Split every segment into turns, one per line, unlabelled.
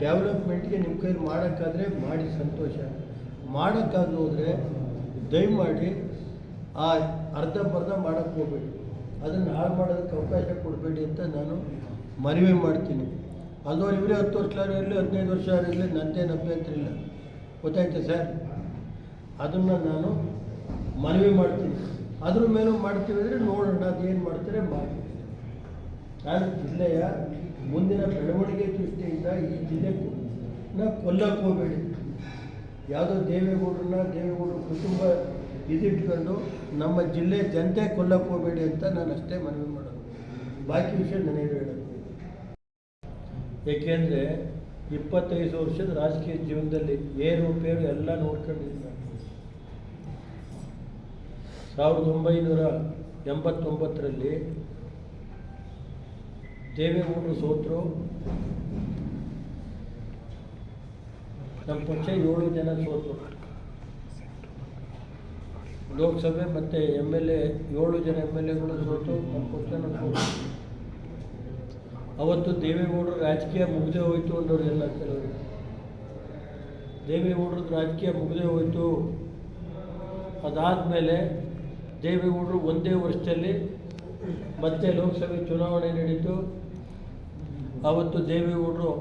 ಡೆವಲಪ್ಮೆಂಟ್ಗೆ ನಿಮ್ಮ ಕೈಲಿ ಮಾಡೋಕ್ಕಾದರೆ ಮಾಡಿ ಸಂತೋಷ. ಮಾಡೋಕ್ಕಾಗದೆ ಹೋದರೆ ದಯಮಾಡಿ ಆ ಅರ್ಧಂಬರ್ಧ ಮಾಡೋಕ್ಕೆ ಹೋಗಬೇಡಿ. ಅದನ್ನು ಹಾಳು ಮಾಡೋದಕ್ಕೆ ಅವಕಾಶ ಕೊಡಬೇಡಿ ಅಂತ ನಾನು ಮನವಿ ಮಾಡ್ತೀನಿ. ಅಲ್ದವ್ರು ಇವರೇ ಹತ್ತು ವರ್ಷ ಇರಲಿ, ಹದಿನೈದು ವರ್ಷ ಇರಲಿ ನನ್ನದೇನು ಅಭ್ಯಂತರ ಇಲ್ಲ. ಗೊತ್ತಾಯ್ತಾ ಸರ್? ಅದನ್ನು ನಾನು ಮನವಿ ಮಾಡ್ತೀನಿ. ಅದ್ರ ಮೇಲೂ ಮಾಡ್ತೀವಿ ಅಂದರೆ ನೋಡೋಣ ಅದೇನು ಮಾಡ್ತಾರೆ ಮಾಡಿ. ನಾನು ಜಿಲ್ಲೆಯ ಮುಂದಿನ ಬೆಳವಣಿಗೆ ದೃಷ್ಟಿಯಿಂದ ಈ ನಾ ಕೊಲ್ಲಕ್ಕೆ ಹೋಗಬೇಡಿ. ಯಾವುದೋ ದೇವೇಗೌಡರನ್ನ ದೇವೇಗೌಡರ ಕುಟುಂಬ ಇದಿಟ್ಕೊಂಡು ನಮ್ಮ ಜಿಲ್ಲೆ ಜನತೆ ಕೊಲ್ಲಕ್ಕೆ ಹೋಗಬೇಡಿ ಅಂತ ನಾನು ಅಷ್ಟೇ ಮನವಿ ಮಾಡೋದು. ಬಾಕಿ ವಿಷಯ ನನಗೆ ಹೇಳೋದು. ಏಕೆಂದರೆ ಇಪ್ಪತ್ತೈದು ವರ್ಷದ ರಾಜಕೀಯ ಜೀವನದಲ್ಲಿ ಏರುಪೇರು ಎಲ್ಲ ನೋಡ್ಕೊಂಡಿದ್ದೀನಿ ನಾನು ಸಾವಿರದ ಒಂಬೈನೂರ ಎಂಬತ್ತೊಂಬತ್ತರಲ್ಲಿ ದೇವೇಗೌಡರು ಸೋತರು ನಮ್ಮ ಪಕ್ಷ ಏಳು ಜನ ಸೋತು. ಲೋಕಸಭೆ ಮತ್ತು ಎಂ ಎಲ್ ಎ, ಏಳು ಜನ ಎಂ ಎಲ್ ಎಗಳು ಸೋತು ನಮ್ಮ ಪಕ್ಷನ ಸೋತು ಅವತ್ತು ದೇವೇಗೌಡರು ರಾಜಕೀಯ ಮುಗಿದೇ ಹೋಯಿತು ಎಲ್ಲ ಕೆಲವರು. ದೇವೇಗೌಡ್ರದ್ದು ರಾಜಕೀಯ ಮುಗಿದೇ ಹೋಯಿತು. ಅದಾದಮೇಲೆ ದೇವೇಗೌಡರು ಒಂದೇ ವರ್ಷದಲ್ಲಿ ಮತ್ತೆ ಲೋಕಸಭೆ ಚುನಾವಣೆ ನಡೀತು. ಅವತ್ತು ದೇವೇಗೌಡರು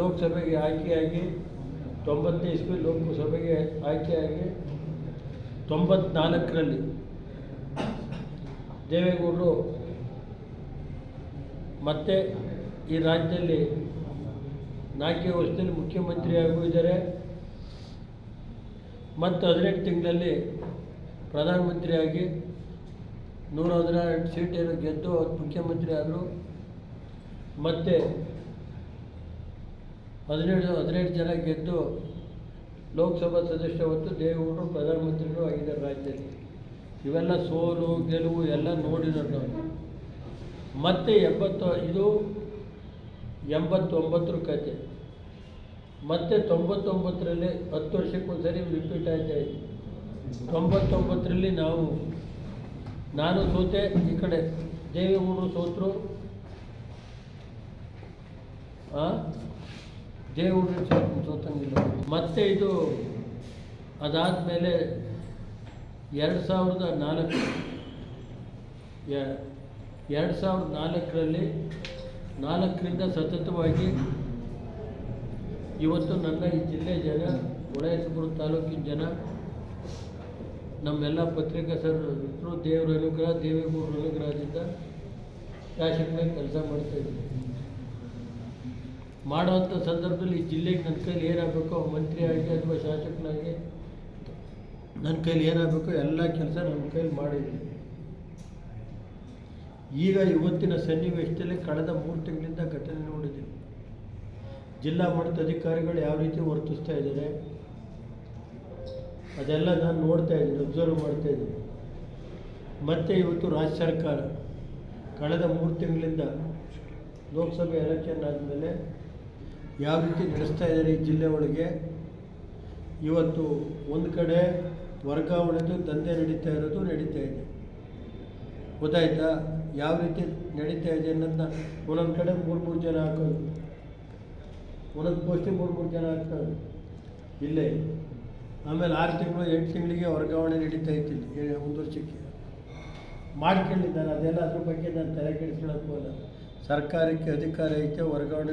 ಲೋಕಸಭೆಗೆ ಆಯ್ಕೆಯಾಗಿ ತೊಂಬತ್ತನೇ ಇಸ್ವಿ ಲೋಕಸಭೆಗೆ ಆಯ್ಕೆಯಾಗಿ ತೊಂಬತ್ನಾಲ್ಕರಲ್ಲಿ ದೇವೇಗೌಡರು ಮತ್ತೆ ಈ ರಾಜ್ಯದಲ್ಲಿ ನಾಲ್ಕೇ ವರ್ಷದಲ್ಲಿ ಮುಖ್ಯಮಂತ್ರಿ ಆಗಿದ್ದಾರೆ ಮತ್ತು ಹದಿನೆಂಟು ತಿಂಗಳಲ್ಲಿ ಪ್ರಧಾನಮಂತ್ರಿಯಾಗಿ ನೂರ ಹದಿನಾರು ಸೀಟೇನು ಗೆದ್ದು ಮುಖ್ಯಮಂತ್ರಿ ಆದರು. ಮತ್ತು ಹದಿನೇಳು ಹದಿನೆಂಟು ಜನ ಗೆದ್ದು ಲೋಕಸಭಾ ಸದಸ್ಯ ಹೊತ್ತು ದೇವರು ಪ್ರಧಾನಮಂತ್ರಿಗಳು ಆಗಿದ್ದಾರೆ ರಾಜ್ಯದಲ್ಲಿ. ಇವೆಲ್ಲ ಸೋಲು, ಗೆಲುವು ಎಲ್ಲ ನೋಡಿರೋದು ನಾವು. ಮತ್ತೆ ಎಂಬತ್ತು, ಇದು ಎಂಬತ್ತೊಂಬತ್ತರ ಕತೆ. ಮತ್ತೆ ತೊಂಬತ್ತೊಂಬತ್ತರಲ್ಲಿ ಹತ್ತು ವರ್ಷಕ್ಕೊಂದ್ಸರಿ ರಿಪೀಟ್ ಆಯ್ತಾ ಇತ್ತು. ತೊಂಬತ್ತೊಂಬತ್ತರಲ್ಲಿ ನಾವು, ನಾನು ಸೋತೆ, ಈ ಕಡೆ ದೇವೇಗೌಡರು ಸೋತರು. ಸೋತ್ ಸೋತಂಗಿಲ್ಲ ಮತ್ತೆ ಇದು ಅದಾದಮೇಲೆ ಎರಡು ಸಾವಿರದ ನಾಲ್ಕು ಎರಡು ಸಾವಿರದ ನಾಲ್ಕರಲ್ಲಿ ನಾಲ್ಕರಿಂದ ಸತತವಾಗಿ ಇವತ್ತು ನನ್ನ ಈ ಜಿಲ್ಲೆ ಜನ ಹೊಳೆನರಸೀಪುರ ತಾಲೂಕಿನ ಜನ, ನಮ್ಮೆಲ್ಲ ಪತ್ರಿಕಾ ಸರ್ ದೇವರ ಅನುಗ್ರಹ ದೇವೇಗೌಡರ ಅನುಗ್ರಹದಿಂದ ಶಾಸಕನಾಗಿ ಕೆಲಸ ಮಾಡ್ತಾಯಿದ್ದೀನಿ ಮಾಡೋವಂಥ ಸಂದರ್ಭದಲ್ಲಿ ಜಿಲ್ಲೆಗೆ ನನ್ನ ಕೈಲಿ ಏನಾಗಬೇಕೋ ಮಂತ್ರಿಯಾಗಿ ಅಥವಾ ಶಾಸಕನಾಗಿ ನನ್ನ ಕೈಲಿ ಏನಾಗಬೇಕು ಎಲ್ಲ ಕೆಲಸ ನನ್ನ ಕೈಲಿ ಮಾಡಿದ್ದೀನಿ. ಈಗ ಇವತ್ತಿನ ಸನ್ನಿವೇಶದಲ್ಲಿ ಕಳೆದ ಮೂರು ತಿಂಗಳಿಂದ ಘಟನೆ ನೋಡಿದ್ದೀನಿ. ಜಿಲ್ಲಾ ಮಟ್ಟದ ಅಧಿಕಾರಿಗಳು ಯಾವ ರೀತಿ ವರ್ತಿಸ್ತಾ ಇದ್ದಾರೆ, ಅದೆಲ್ಲ ನಾನು ನೋಡ್ತಾ ಇದ್ದೀನಿ ಅಬ್ಸರ್ವ್ ಮಾಡ್ತಾ ಇದ್ದೀನಿ. ಮತ್ತು ಇವತ್ತು ರಾಜ್ಯ ಸರ್ಕಾರ ಕಳೆದ ಮೂರು ತಿಂಗಳಿಂದ ಲೋಕಸಭೆ ಎಲೆಕ್ಷನ್ ಆದಮೇಲೆ ಯಾವ ರೀತಿ ನಡೆಸ್ತಾ ಇದ್ದಾರೆ ಈ ಜಿಲ್ಲೆ ಒಳಗೆ? ಇವತ್ತು ಒಂದು ಕಡೆ ವರ್ಗಾವಣೆದು ದಂಧೆ ನಡೀತಾ ಇರೋದು ನಡೀತಾ ಇದೆ. ಗೊತ್ತಾಯ್ತಾ? ಯಾವ ರೀತಿ ನಡೀತಾ ಇದೆ ಅನ್ನೋದನ್ನ ಒಂದೊಂದು ಕಡೆ ಮೂರು ಮೂರು ಜನ ಹಾಕೋದು ಒಂದೊಂದು ಪೋಸ್ಟಿಗೆ ಮೂರು ಮೂರು ಜನ ಹಾಕ್ತಾರೆ. ಇಲ್ಲೇ. ಆಮೇಲೆ ಆರು ತಿಂಗಳು, ಎಂಟು ತಿಂಗಳಿಗೆ ವರ್ಗಾವಣೆ ನಡೀತಾ ಇತ್ತು ಒಂದು ವರ್ಷಕ್ಕೆ. ಮಾಡ್ಕೊಂಡಿದ್ದಾನೆ ಅದೆಲ್ಲ ಅದ್ರ ಬಗ್ಗೆ ನಾನು ತಲೆ ಕೆಡಿಸ್ಕೊಳಕ್ಕೆ ಹೋಗಲ್ಲ. ಸರ್ಕಾರಕ್ಕೆ ಅಧಿಕಾರ ಐತೆ, ವರ್ಗಾವಣೆ